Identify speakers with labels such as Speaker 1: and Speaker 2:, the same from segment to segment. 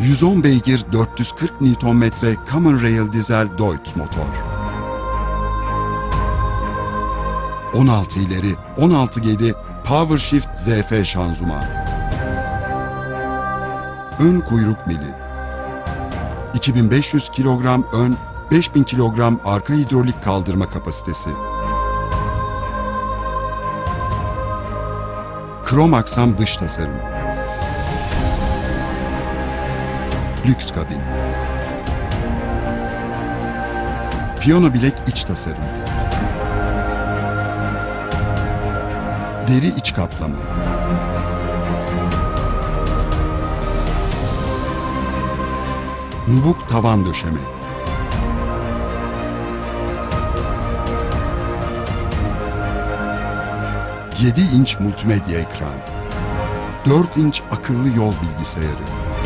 Speaker 1: 110 beygir 440 Nm Common Rail dizel Deutz motor. 16 ileri, 16 geri PowerShift ZF şanzıman. Ön kuyruk mili. 2500 kilogram ön, 5000 kilogram arka hidrolik kaldırma kapasitesi. Krom aksam dış tasarım. Lüks kabin. Piyano bilek iç tasarım. Deri iç kaplama. Nubuk tavan döşeme. Yedi inç multimedya ekran. 4 inç akıllı yol bilgisayarı.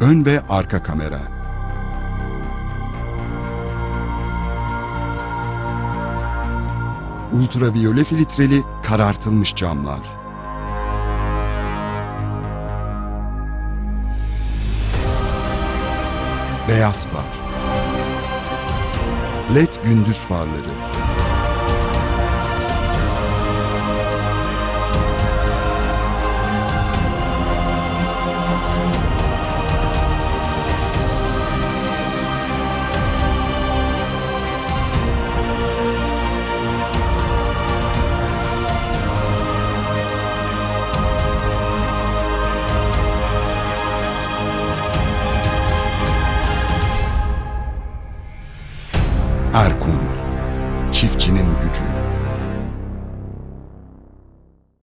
Speaker 1: Ön ve arka kamera. Ultraviyole filtreli karartılmış camlar. Beyaz far. LED gündüz farları. Erkund. Çiftçinin gücü.